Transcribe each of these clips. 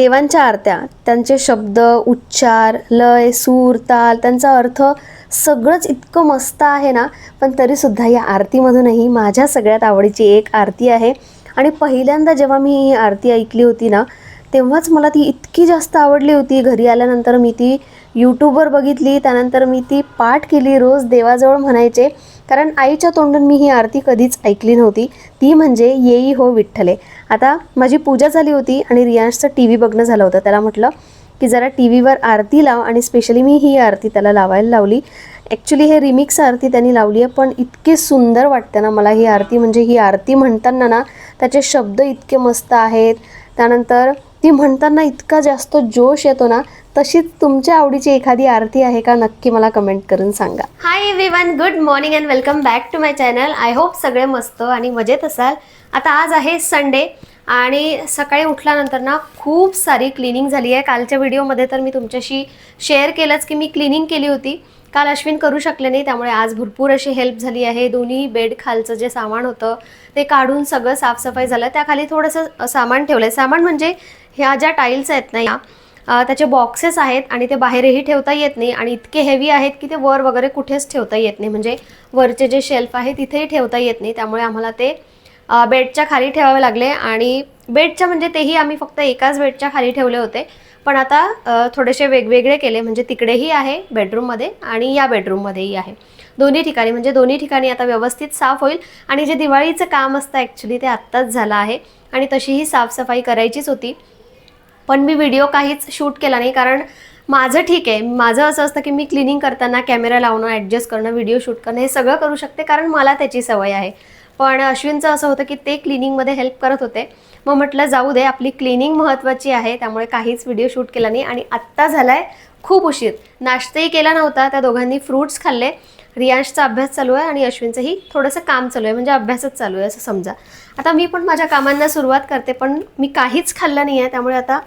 देवांच्या आरत्या त्यांचे शब्द उच्चार लय सूर ताल त्यांचा अर्थ सगळंच इतकं मस्त आहे ना? पण तरीसुद्धा या आरतीमधूनही माझ्या सगळ्यात आवडीची एक आरती आहे. आणि पहिल्यांदा जेव्हा मी ही आरती ऐकली होती ना तेव्हाच मला ती इतकी जास्त आवडली होती. घरी आल्यानंतर मी ती यूट्यूबवर बघितली त्यानंतर मी ती पाठ केली रोज देवाजवळ म्हणायचे. कारण आईच्या तोंडून मी ही आरती कधीच ऐकली नव्हती. ती म्हणजे येई हो विठ्ठले. आता माझी पूजा झाली होती आणि रियांशचं टी व्ही बघणं झालं होतं. त्याला म्हटलं की जरा टी व्हीवर आरती लाव आणि स्पेशली मी ही आरती त्याला लावायला लावली. ॲक्च्युली हे रिमिक्स आरती त्यांनी लावली आहे पण इतकी सुंदर वाटते ना मला ही आरती. म्हणजे ही आरती म्हणताना ना त्याचे शब्द इतके मस्त आहेत. त्यानंतर ती म्हणताना इतका जास्त जोश येतो ना तशीच तुमच्या आवडीची एखादी आरती आहे का? नक्की मला कमेंट करून सांगा. Hi everyone good morning and welcome back to my channel I hope सगळे मस्त आणि मजेत असाल. आता आज आहे संडे आणि सकाळी उठल्यानंतर ना खूप सारी क्लिनिंग झाली आहे. कालच्या व्हिडिओमध्ये तर मी तुमच्याशी शेअर केलंच की मी क्लिनिंग केली होती. काल अश्विन करू शकले नाही त्यामुळे आज भरपूर अशी हेल्प झाली आहे. दोन्ही बेड खालचं जे सामान होतं ते काढून सगळं साफसफाई झालं. त्याखाली थोडंसं सामान ठेवलं आहे सामान म्हणजे ह्या ज्या टाईल्स आहेत ना या त्याचे बॉक्सेस आहेत आणि ते बाहेरही ठेवता येत नाही आणि इतके हेवी आहेत की ते वर वगैरे कुठेच ठेवता येत नाही. म्हणजे वरचे जे शेल्फ आहे तिथेही ठेवता येत नाही. त्यामुळे आम्हाला ते बेडच्या खाली ठेवावे लागले आणि बेडच्या म्हणजे तेही आम्ही फक्त एकाच बेडच्या खाली ठेवले होते. पण आता थोडेसे वेगवेगळे केले म्हणजे तिकडेही आहे बेडरूममध्ये आणि या बेडरूममध्येही आहे. दोन्ही ठिकाणी म्हणजे दोन्ही ठिकाणी आता व्यवस्थित साफ होईल आणि जे दिवाळीचं काम असतं ॲक्च्युली ते आत्ताच झालं आहे आणि तशीही साफसफाई करायचीच होती. पण मी व्हिडिओ काहीच शूट केला नाही कारण माझं ठीक आहे. माझं असं असतं की मी क्लिनिंग करताना कॅमेरा लावणं ॲडजस्ट करणं व्हिडिओ शूट करणं हे सगळं करू शकते कारण मला त्याची सवय आहे. पण अश्विनचं असं होतं की ते क्लिनिंगमध्ये हेल्प करत होते. मग म्हटलं जाऊ दे आपली क्लिनिंग महत्त्वाची आहे त्यामुळे काहीच व्हिडिओ शूट केला नाही आणि आत्ता झाला आहे खूप उशीर. नाश्ताही केला नव्हता त्या दोघांनी फ्रूट्स खाल्ले. रियांशचा अभ्यास चालू आहे आणि अश्विनचंही थोडंसं काम चालू आहे म्हणजे अभ्यासच चालू आहे असं समजा. आता मी पण माझ्या कामांना सुरुवात करते पण मी काहीच खाल्लं नाही आहे त्यामुळे आता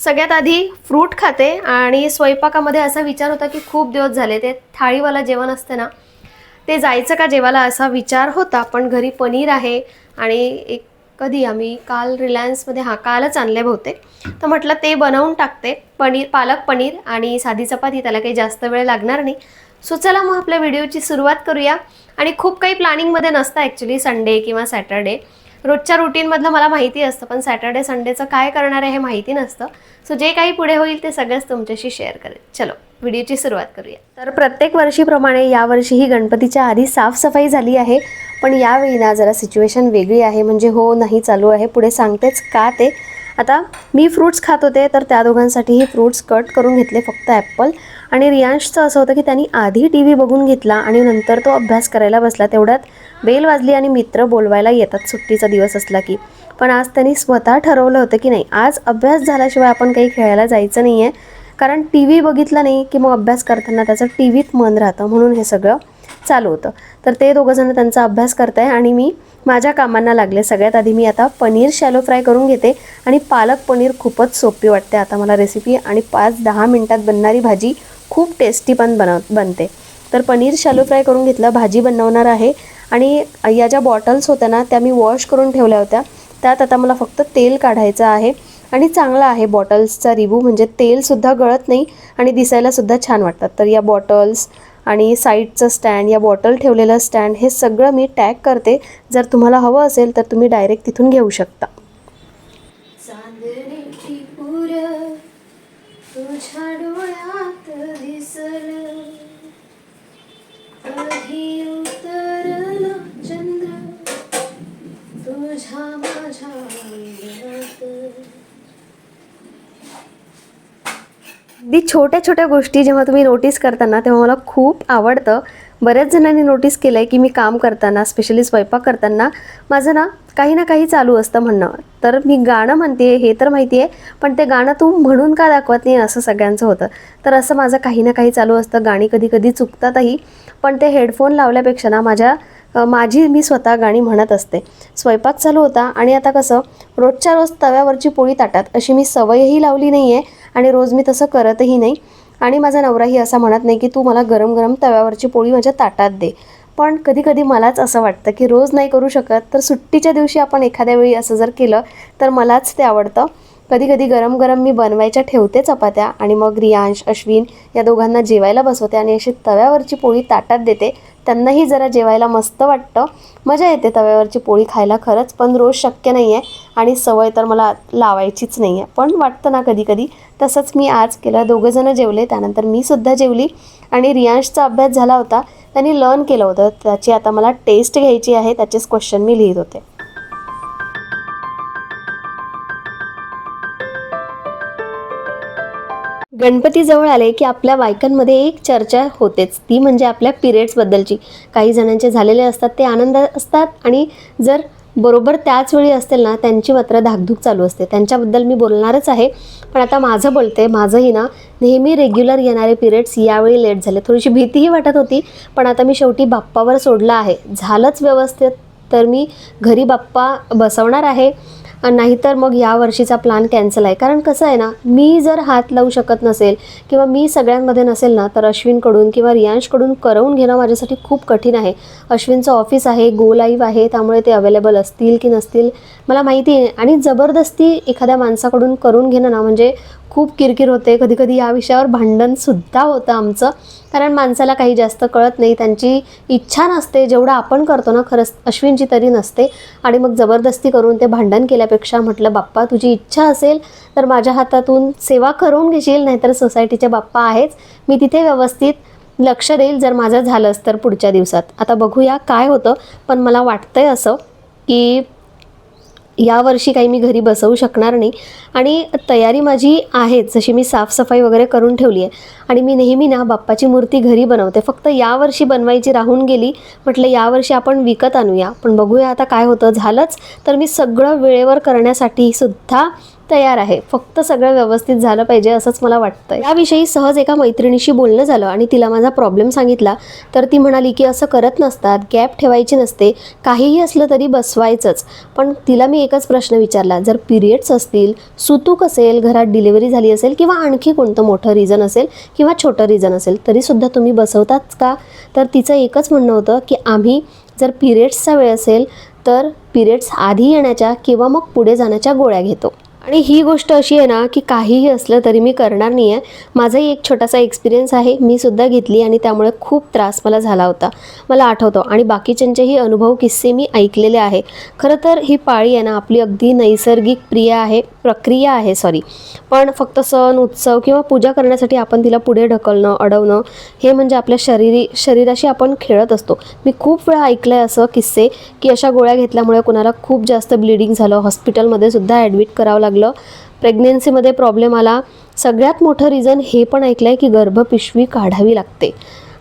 सगळ्यात आधी फ्रूट खाते आणि स्वयंपाकामध्ये असा विचार होता की खूप दिवस झाले ते थाळीवाला जेवण असते ना ते जायचं का जेवायला असा विचार होता पण घरी पनीर आहे आणि एक कधी आम्ही काल रिलायन्समध्ये हा कालच आणले बहुतेक. तर म्हटलं ते बनवून टाकते. पनीर पालक पनीर आणि साधी चपाती त्याला काही जास्त वेळ लागणार नाही. सो चला मग आपल्या व्हिडिओची सुरुवात करूया. आणि खूप काही प्लॅनिंगमध्ये नसतं ॲक्च्युली संडे किंवा सॅटर्डे रोजच्या रुटीनमधलं मला माहिती असतं पण सॅटर्डे संडेचं काय करणार आहे हे माहिती नसतं. सो जे काही पुढे होईल ते सगळंच तुमच्याशी शेअर करेल. चलो व्हिडिओची सुरुवात करूया. तर प्रत्येक वर्षीप्रमाणे यावर्षीही गणपतीच्या आधी साफसफाई झाली आहे पण यावेळी ना जरा सिच्युएशन वेगळी आहे. म्हणजे हो नाही चालू आहे. पुढे सांगतेच का ते. आता मी फ्रूट्स खात होते तर त्या दोघांसाठीही फ्रूट्स कट करून घेतले फक्त ॲप्पल आणि रियांशचं असं होतं की त्यांनी आधी टी व्ही बघून घेतला आणि नंतर तो अभ्यास करायला बसला. तेवढ्यात बेल वाजली आणि मित्र बोलवायला येतात. सुट्टीचा दिवस असला की. पण आज त्यांनी स्वतः ठरवलं होतं की नाही आज अभ्यास झाल्याशिवाय आपण काही खेळायला जायचं नाही आहे कारण टी व्ही बघितला नाही की मग अभ्यास करताना त्याचं टी व्हीत मन राहतं. म्हणून हे सगळं चालू होतं. तर ते दोघंजणं त्यांचा अभ्यास करत आहे आणि मी माझ्या कामांना लागले. सगळ्यात आधी मी आता पनीर शॅलो फ्राय करून घेते आणि पालक पनीर खूपच सोपी वाटते. आता मला रेसिपी आणि पाच दहा मिनटात बनणारी भाजी खूप टेस्टी पण बनव बनते. तर पनीर शॅलो फ्राय करून घेतलं भाजी बनवणार आहे आणि या ज्या बॉटल्स होत्या ना त्या मी वॉश करून ठेवल्या होत्या. त्यात आता मला फक्त तेल काढायचं आहे आणि चांगला आहे. बॉटल्सचा रिव्ह्यू म्हणजे तेलसुद्धा गळत नाही आणि दिसायलासुद्धा छान वाटतात. तर या बॉटल्स आणि साईडचं स्टँड या बॉटल ठेवलेलं स्टँड हे सगळं मी टॅग करते. जर तुम्हाला हवं असेल तर तुम्ही डायरेक्ट तिथून घेऊ शकता. चंद्र तुझ्या माझ्या अगदी छोट्या छोट्या गोष्टी जेव्हा तुम्ही नोटीस करताना तेव्हा मला खूप आवडतं. बऱ्याच जणांनी नोटीस केलं आहे की मी काम करताना स्पेशली स्वयंपाक करताना माझं ना काही ना काही चालू असतं म्हणणं. तर मी गाणं म्हणते हे तर माहिती आहे पण ते गाणं तू म्हणून का दाखवत नाही असं सगळ्यांचं होतं. तर असं माझं काही ना काही चालू असतं गाणी कधी कधी चुकतातही पण ते हेडफोन लावल्यापेक्षा ना माझ्या माझी मी स्वतः गाणी म्हणत असते. स्वयंपाक चालू होता आणि आता कसं रोजच्या रोज तव्यावरची पोळी ताटात अशी मी सवयही लावली नाही आहे आणि रोज मी तसं करतही नाही. आणि माझा नवराही असा म्हणत नाही की तू मला गरम गरम तव्यावरची पोळी माझ्या ताटात दे. पण कधी कधी मलाच असं वाटतं की रोज नाही करू शकत तर सुट्टीच्या दिवशी आपण एखाद्या वेळी असं जर केलं तर मलाच ते आवडतं. कधी कधी गरम गरम मी बनवायच्या ठेवते चपात्या आणि मग रियांश अश्विन या दोघांना जेवायला बसवते आणि अशी तव्यावरची पोळी ताटात देते. त्यांनाही जरा जेवायला मस्त वाटतं. मजा येते तव्यावरची पोळी खायला खरंच पण रोज शक्य नाही आहे आणि सवय तर मला लावायचीच नाही आहे पण वाटतं ना कधी कधी तसंच मी आज केलं. दोघंजणं जेवले त्यानंतर मी सुद्धा जेवली आणि रियांशचा अभ्यास झाला होता. त्यांनी लर्न केलं होतं. त्याची आता मला टेस्ट घ्यायची आहे त्याचेच क्वेश्चन मी लिहित होते. गणपती जवळ आले की आपल्या बायकांमध्ये एक चर्चा होतेच. ती म्हणजे आपल्या पिरियड्सबद्दलची काही जणांचे झालेले असतात ते आनंद असतात आणि जर बरोबर त्याच वेळी असतील ना त्यांची मात्र धाकधूक चालू असते. त्यांच्याबद्दल मी बोलणारच आहे पण आता माझं बोलते माझंही ना नेहमी रेग्युलर येणारे पिरियड्स यावेळी लेट झाले. थोडीशी भीतीही वाटत होती पण आता मी शेवटी बाप्पावर सोडलं आहे. झालंच व्यवस्थित तर मी घरी बाप्पा बसवणार आहे. नाहीतर मग या वर्षीचा प्लॅन कॅन्सल आहे. कारण कसं आहे ना मी जर हात लावू शकत नसेल किंवा मी सगळ्यांमध्ये नसेल ना तर अश्विनकडून किंवा रियांशकडून करवून घेणं माझ्यासाठी खूप कठीण आहे. अश्विनचं ऑफिस आहे गो लाईव्ह आहे त्यामुळे ते अवेलेबल असतील की नसतील मला माहिती आहे. आणि जबरदस्ती एखाद्या माणसाकडून करून घेणं ना म्हणजे खूप किरकिर होते. कधी कधी या विषयावर भांडणसुद्धा होतं आमचं. कारण माणसाला काही जास्त कळत नाही त्यांची इच्छा नसते. जेवढं आपण करतो ना खरंच अश्विनची तरी नसते. आणि मग जबरदस्ती करून ते भांडण केल्यापेक्षा म्हटलं बाप्पा तुझी इच्छा असेल तर माझ्या हातातून सेवा करून घेशील नाहीतर सोसायटीचे बाप्पा आहेच. मी तिथे व्यवस्थित लक्ष देईल जर माझं झालंच तर पुढच्या दिवसात. आता बघूया काय होतं पण मला वाटतंय असं की यावर्षी काही मी घरी बसवू शकणार नाही. आणि तयारी माझी आहेच जशी मी साफसफाई वगैरे करून ठेवली आहे. आणि मी नेहमी ना बाप्पाची मूर्ती घरी बनवते. फक्त यावर्षी बनवायची राहून गेली म्हटलं यावर्षी आपण विकत आणूया. पण बघूया आता काय होतं. झालंच. तर मी सगळं वेळेवर करण्यासाठी सुद्धा तयार आहे. फक्त सगळं व्यवस्थित झालं पाहिजे असंच मला वाटतं याविषयी सहज एका मैत्रिणीशी बोलणं झालं आणि तिला माझा प्रॉब्लेम सांगितला तर ती म्हणाली की असं करत नसतात गॅप ठेवायची नसते काहीही असलं तरी बसवायचंच. पण तिला मी एकच प्रश्न विचारला जर पिरियड्स असतील सुतूक असेल घरात डिलिव्हरी झाली असेल किंवा आणखी कोणतं मोठं रिझन असेल किंवा छोटं रिझन असेल तरीसुद्धा तुम्ही बसवताच का? तर तिचं एकच म्हणणं होतं की आम्ही जर पिरियड्सचा वेळ असेल तर पिरियड्स आधी येण्याच्या किंवा मग पुढे जाण्याच्या गोळ्या घेतो. आणि ही गोष्ट अशी आहे ना की काहीही असलं तरी मी करणार नाही आहे माझाही एक छोटासा एक्सपिरियन्स आहे मी सुद्धा घेतली आणि त्यामुळे खूप त्रास मला झाला होता. मला आठवतो. आणि बाकीच्यांचेही अनुभव किस्से मी ऐकलेले आहे. खरं तर ही पाळी आहे ना आपली अगदी नैसर्गिक प्रिय आहे प्रक्रिया आहे सॉरी पण फक्त सण उत्सव किंवा पूजा करण्यासाठी आपण तिला पुढे ढकलणं अडवणं हे म्हणजे आपल्या शरीरी शरीराशी आपण खेळत असतो. मी खूप वेळा ऐकलं आहे असं किस्से की अशा गोळ्या घेतल्यामुळे कुणाला खूप जास्त ब्लिडिंग झालं. हॉस्पिटलमध्ये सुद्धा ॲडमिट करावं लागलं. प्रेग्नेन्सीमध्ये प्रॉब्लेम आला. सगळ्यात मोठं रिझन हे पण ऐकलं आहे की गर्भपिशवी काढावी लागते.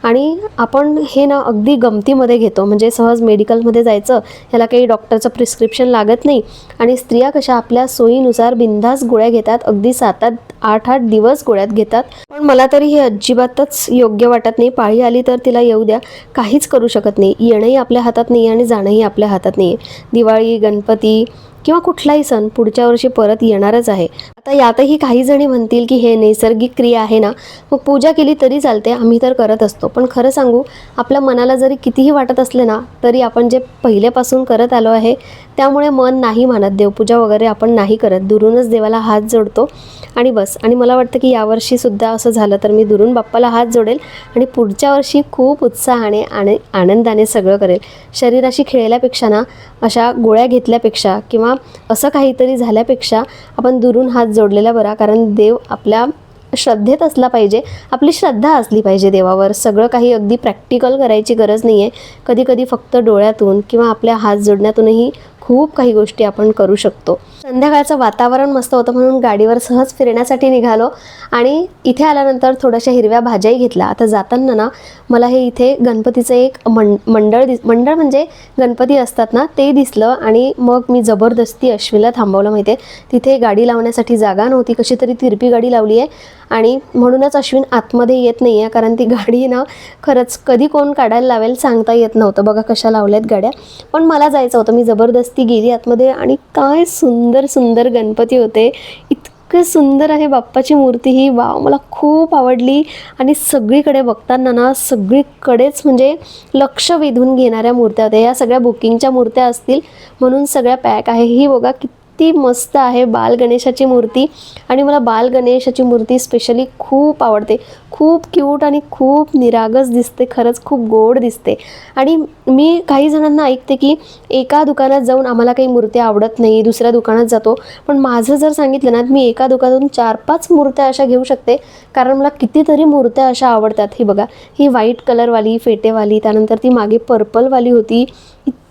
आणि आपण हे ना अगदी गमतीमध्ये घेतो. म्हणजे सहज मेडिकलमध्ये जायचं ह्याला काही डॉक्टरचं प्रिस्क्रिप्शन लागत नाही. आणि स्त्रिया कशा आपल्या सोयीनुसार बिंदास गोळ्या घेतात अगदी सात आठ आठ आठ दिवस गोळ्यात घेतात. पण मला तरी हे अजिबातच योग्य वाटत नाही. पाळी आली तर तिला येऊ द्या. काहीच करू शकत नाही. येणंही आपल्या हातात नाही आणि जाणंही आपल्या हातात नाही आहे दिवाळी गणपती किंवा कुठलाही सण पुढच्या वर्षी परत येणारच आहे. आता यातही काही जणी म्हणतील की हे नैसर्गिक क्रिया आहे ना मग पूजा केली तरी चालते आम्ही तर करत असतो. पण खरं सांगू आपल्या मनाला जरी कितीही वाटत असले ना तरी आपण जे पहिल्यापासून करत आलो आहे त्यामुळे मन नाही मानत. देवपूजा वगैरे आपण नाही करत. दुरूनच देवाला हात जोडतो आणि बस. आणि मला वाटतं की यावर्षीसुद्धा असं झालं तर मी दुरून बाप्पाला हात जोडेल आणि पुढच्या वर्षी खूप उत्साहाने आणि आनंदाने सगळं करेल. शरीराशी खेळल्यापेक्षा ना अशा गोळ्या घेतल्यापेक्षा किंवा असं काहीतरी झाल्यापेक्षा आपण दुरून हात जोडलेला बरा कारण देव आपल्या श्रद्धेत असला पाहिजे आपली श्रद्धा असली पाहिजे देवावर. सगळं काही अगदी प्रॅक्टिकल करायची गरज नाही आहे कधीकधी फक्त डोळ्यातून किंवा आपल्या हात जोडण्यातूनही खूप काही गोष्टी आपण करू शकतो. संध्याकाळचं वातावरण मस्त होतं म्हणून गाडीवर सहज फिरण्यासाठी निघालो. आणि इथे आल्यानंतर थोड्याशा हिरव्या भाज्याही घेतल्या. आता जाताना ना मला हे इथे गणपतीचं एक मं मंडळ दिस मंडळ म्हणजे गणपती असतात ना ते दिसलं आणि मग मी जबरदस्ती अश्विला थांबवलं माहिती आहे तिथे गाडी लावण्यासाठी जागा नव्हती कशी तरी तिरपी गाडी लावली आहे. आणि म्हणूनच अश्विन आतमध्ये येत नाही आहे कारण ती गाडी ना खरंच कधी कोण काढायला लावेल सांगता येत नव्हतं. बघा कशा लावल्यात गाड्या. पण मला जायचं होतं. मी जबरदस्ती गेली आतमध्ये आणि काय सुंदर सुंदर गणपती होते. इतकं सुंदर आहे बाप्पाची मूर्ती ही. वाव मला खूप आवडली. आणि सगळीकडे बघताना ना सगळीकडेच म्हणजे लक्ष वेधून घेणाऱ्या मूर्त्या होत्या. या सगळ्या बुकिंगच्या मूर्त्या असतील म्हणून सगळ्या पॅक आहे. ही बघा किती किती मस्त आहे बाल गणेशाची मूर्ती. आणि मला बाल गणेशाची मूर्ती स्पेशली खूप आवडते. खूप क्यूट आणि खूप निरागस दिसते. खरंच खूप गोड दिसते. आणि मी काही जणांना ऐकते की एका दुकानात जाऊन आम्हाला काही मूर्त्या आवडत नाही दुसऱ्या दुकानात जातो. पण माझं जर सांगितलं ना मी एका दुकानातून चार पाच मूर्त्या अशा घेऊ शकते. कारण मला कितीतरी मूर्त्या अशा आवडतात. ही बघा ही व्हाईट कलरवाली फेटेवाली त्यानंतर ती मागे पर्पलवाली होती.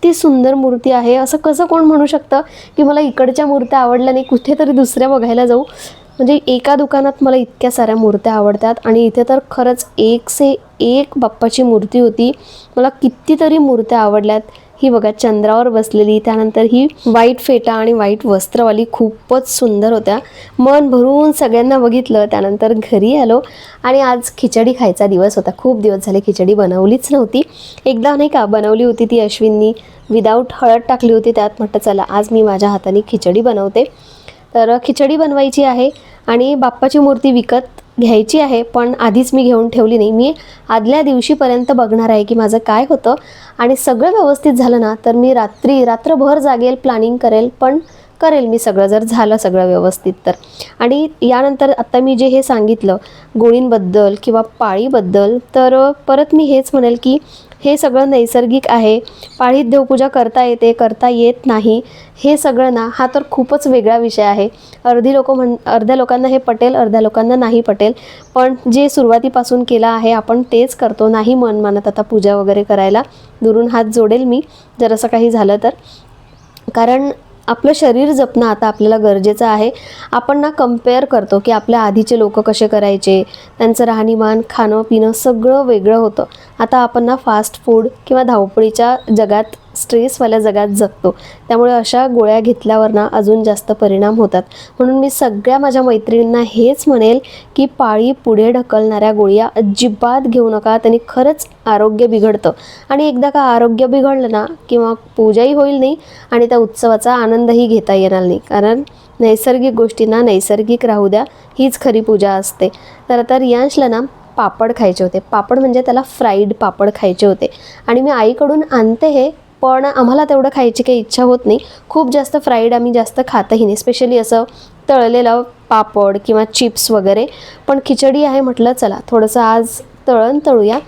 इतकी सुंदर मूर्ती आहे. असं कसं कोण म्हणू शकतं की मला इकडच्या मूर्त्या आवडल्या नाही कुठेतरी दुसऱ्या बघायला जाऊ. म्हणजे एका दुकानात मला इतक्या साऱ्या मूर्त्या आवडतात आणि इथे तर खरंच एक से एक बाप्पाची मूर्ती होती. मला कितीतरी मूर्त्या आवडल्यात. ही बघा चंद्रावर बसलेली त्यानंतर ही व्हाईट फेटा आणि व्हाईट वस्त्रवाली खूपच सुंदर होत्या. मन भरून सगळ्यांना बघितलं त्यानंतर घरी आलो आणि आज खिचडी खायचा दिवस होता. खूप दिवस झाले खिचडी बनवलीच नव्हती. एकदा नाही का बनवली होती ती अश्विननी. विदाऊट हळद टाकली होती त्यात म्हटलं चला आज मी माझ्या हाताने खिचडी बनवते. तर खिचडी बनवायची आहे आणि बाप्पाची मूर्ती विकत घ्यायची आहे पण आधीच मी घेऊन ठेवली नाही. मी आदल्या दिवशीपर्यंत बघणार आहे की माझं काय होतं. आणि सगळं व्यवस्थित झालं ना तर मी रात्री रात्रभर जागेल प्लॅनिंग करेल पण करेल मी सगळं. जर झालं सगळं व्यवस्थित तर. आणि यानंतर आत्ता मी जे हे सांगितलं गोळींबद्दल किंवा पाळीबद्दल तर परत मी हेच म्हणेल की हे सगळं नैसर्गिक आहे. पाळीत देवपूजा करता येते करता येत नाही. हे सगळं ना हा तर खूपच वेगळा विषय आहे. अर्धी लोक म्हण अर्ध्या लोकांना हे पटेल अर्ध्या लोकांना नाही पटेल. पण जे सुरुवातीपासून केलं आहे आपण तेच करतो. नाही मन मानत आता पूजा वगैरे करायला. दुरून हात जोडेल मी जर असं काही झालं तर. कारण आपलं शरीर जपणं आता आपल्याला गरजेचं आहे. आपण ना कंपेअर करतो की आपल्या आधीचे लोक कसे करायचे त्यांचं राहणीमान खाणं पिणं सगळं वेगळं होतं. आता आपण ना फास्ट फूड किंवा धावपळीच्या जगात स्ट्रेसवाल्या जगात जगतो. त्यामुळे अशा गोळ्या घेतल्यावर ना अजून जास्त परिणाम होतात. म्हणून मी सगळ्या माझ्या मैत्रिणींना हेच म्हणेल की पाळी पुढे ढकलणाऱ्या गोळ्या अजिबात घेऊ नका. त्यांनी खरंच आरोग्य बिघडतं. आणि एकदा का आरोग्य बिघडलं ना किंवा पूजाही होईल नाही आणि त्या उत्सवाचा आनंदही घेता येणार नाही. कारण नैसर्गिक गोष्टींना नैसर्गिक राहू द्या हीच खरी पूजा असते. तर आता रियांशला ना पापड खायचे होते. पापड म्हणजे त्याला फ्राईड पापड खायचे होते. आणि मी आईकडून आणते हे पण आम्हाला तेवढं खायची काही इच्छा होत नाही. खूप जास्त फ्राईड आम्ही जास्त खातही नाही स्पेशली असं तळलेलं पापड किंवा चिप्स वगैरे. पण खिचडी आहे म्हटलं चला थोडंसं आज तळण तळूया.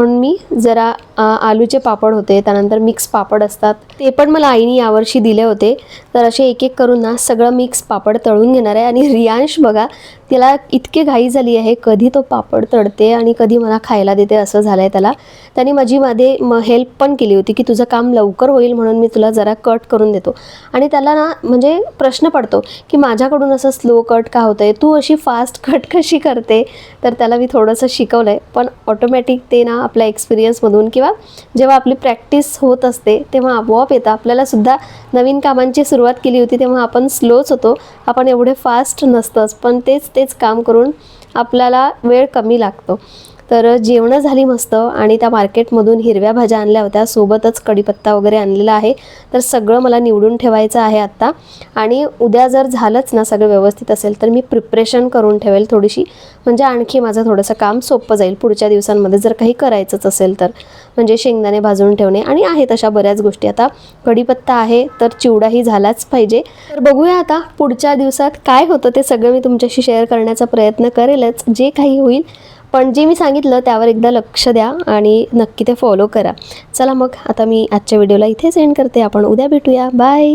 म्हणून मी जरा आलूचे पापड होते त्यानंतर मिक्स पापड असतात. ते पण मला आईने यावर्षी दिले होते. तर असे एक एक करून ना सगळं मिक्स पापड तळून घेणार आहे. आणि रियांश बघा तिला इतके घाई झाली आहे कधी तो पापड तळते आणि कधी मला खायला देते असं झालं आहे त्याला. त्याने माझी मध्ये म हेल्प पण केली होती की तुझं काम लवकर होईल म्हणून मी तुला जरा कट करून देतो. आणि त्याला ना म्हणजे प्रश्न पडतो की माझ्याकडून असं स्लो कट का होतं आहे तू अशी फास्ट कट कशी करते? तर त्याला मी थोडंसं शिकवलं आहे पण ऑटोमॅटिक ते ना आपल्या एक्सपिरियन्समधून किंवा जेव्हा आपली प्रॅक्टिस होत असते तेव्हा आपोआप येतं. आपल्याला सुद्धा नवीन कामांची सुरुवात केली होती तेव्हा आपण स्लोच होतो. आपण एवढे फास्ट नसतंच पण तेच तेच काम करून आपल्याला वेळ कमी लागतो. तर जेवणं झाली मस्त आणि त्या मार्केटमधून हिरव्या भाज्या आणल्या होत्या. सोबतच कढीपत्ता वगैरे आणलेला आहे. तर सगळं मला निवडून ठेवायचं आहे आत्ता. आणि उद्या जर झालंच ना सगळं व्यवस्थित असेल तर मी प्रिप्रेशन करून ठेवेल थोडीशी. म्हणजे आणखी माझं थोडंसं काम सोपं जाईल. पुढच्या दिवसांमध्ये जर काही करायचंच असेल तर. म्हणजे शेंगदाणे भाजून ठेवणे. आणि आहेत अशा बऱ्याच गोष्टी. आता कढीपत्ता आहे तर चिवडाही झालाच पाहिजे. तर बघूया आता पुढच्या दिवसात काय होतं ते सगळं मी तुमच्याशी शेअर करण्याचा प्रयत्न करेलच. जे काही होईल पण जे मी सांगितलं त्यावर एकदा लक्ष द्या आणि नक्की ते फॉलो करा. चला मग आता मी आजच्या व्हिडिओला इथेच एंड करते. आपण उद्या भेटूया. बाय